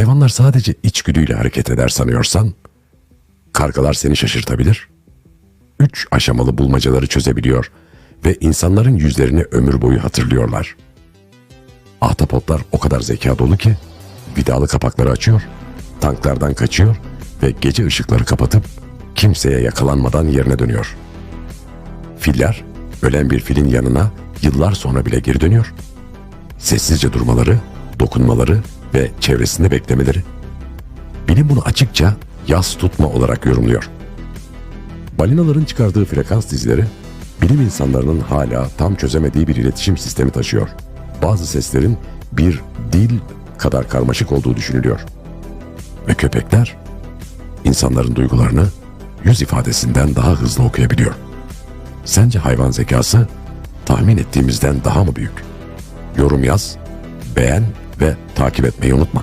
Hayvanlar sadece içgüdüyle hareket eder sanıyorsan, kargalar seni şaşırtabilir. Üç aşamalı bulmacaları çözebiliyor ve insanların yüzlerini ömür boyu hatırlıyorlar. Ahtapotlar o kadar zeka dolu ki vidalı kapakları açıyor, tanklardan kaçıyor ve gece ışıkları kapatıp kimseye yakalanmadan yerine dönüyor. Filler ölen bir filin yanına yıllar sonra bile geri dönüyor. Sessizce durmaları, dokunmaları ve çevresinde beklemeleri. Bilim bunu açıkça yas tutma olarak yorumluyor. Balinaların çıkardığı frekans dizileri bilim insanlarının hala tam çözemediği bir iletişim sistemi taşıyor. Bazı seslerin bir dil kadar karmaşık olduğu düşünülüyor. Ve köpekler insanların duygularını yüz ifadesinden daha hızlı okuyabiliyor. Sence hayvan zekası tahmin ettiğimizden daha mı büyük? Yorum yaz, beğen ve takip etmeyi unutma.